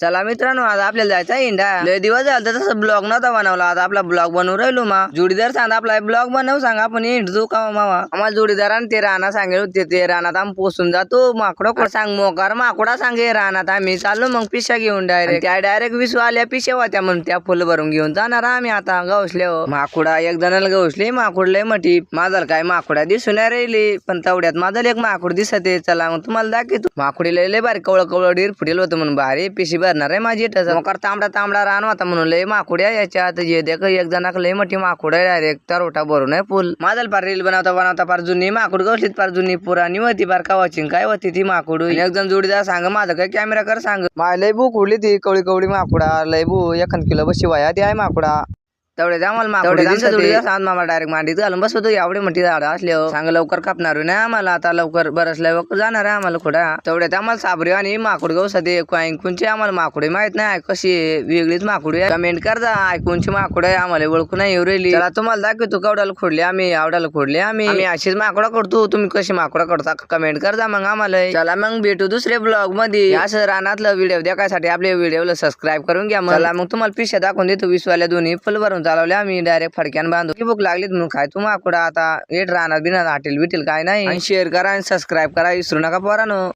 चला मित्रांनो आज आपल्याला जायचं आहे इंडा लय दिवस झाला तर तसं ब्लॉग नव्हता बनवला. आता आपला ब्लॉग बनवून राहिलो मा. जोडीदार सांग आपला ब्लॉग बनव सांग आपण इंडजो का मावा आम्हाला जोडीदाराने ते राणा सांगेल होते ते रानात आम्ही पोसून जातो. माकडं कोण सांग मोकार माकडा सांगे रानात आम्ही चाललो मग पिशा घेऊन डायरेक्ट त्या डायरेक्ट विसू आल्या पिशा होत्या म्हणून त्या फुल भरून घेऊन जाणार आम्ही आता गवसले हो. माकुडा एक जणाला गवसले माकुड लय मटी. माझा काय माकुडा दिसून नाही राहिली पण तेवढ्यात माझा एक माकूड दिसत. आहे चला मग तुम्हाला दाखवतो. माकुडी लय लय भारी कवळ कवळ डीर फुटेल होतं म्हणून भारी पिशी भरणार आहे माझी इथं. मकर तांबडा तांबडा रान होता म्हणून लय माकुड्या याच्यात. ये देख एक जणाक लय मोठी माकुड आहे डायरेक्ट तर रोटा भरून आहे फुल. माझा पार रील बनवता बनवता पार जुनी माकुड गवसलीत पार जुनी पुराणी होती पार कावाची काय होती ती माकुड? एक जण जोडीदार सांग माझं काय कॅमेरा कर सांग. माय लय भूक उडली ती कवळी कवळी माकुडा लय भू एखाद किलो बशी वया ती आहे माकुडा. तेवढे आम्हाला माकुडे जोडीदार सांग मामा डायरेक्ट मांडीत घालून बसवतो. एवढी मोठी झाड असले सांग लवकर कापणार नाही आम्हाला. आता लवकर बरंच लवकर जाणार आहे आम्हाला खोडा तेवढ्यात आम्हाला साबरी आणि माकुड गवसते ऐकूनची आम्हाला माकुडे माहीत नाही. कशी वेगळीच माकुडी आहे. कमेंट करता ऐकूनची माकुड आहे. आम्हाला ओळखू नाही येऊ राहिली. चला तुम्हाला दाखवतो कवड्याला खोडले आम्ही. आवडाला खोडले आम्ही. आम्ही अशीच माकडा करतो. तुम्ही कशी माकडा करता? कमेंट करता मग आम्हाला. चला मग भेटू दुसऱ्या ब्लॉगमध्ये. असं रानातलं व्हिडिओ देखासाठी आपल्या व्हिडिओला सबस्क्राईब करून घ्या मला मग तुम्हाला पिशा दाखवून देतो. विसवाल्या दोन्ही फुल भरून चालवले आम्ही डायरेक्ट फडक्यान बांधू की भूक लागलीत म्हणून खाय तू माकडा आता एट राहणार बिना हॉटेल बिटेल काय नाही. शेअर करा आणि सबस्क्राईब करा विसरू नका पोरानो.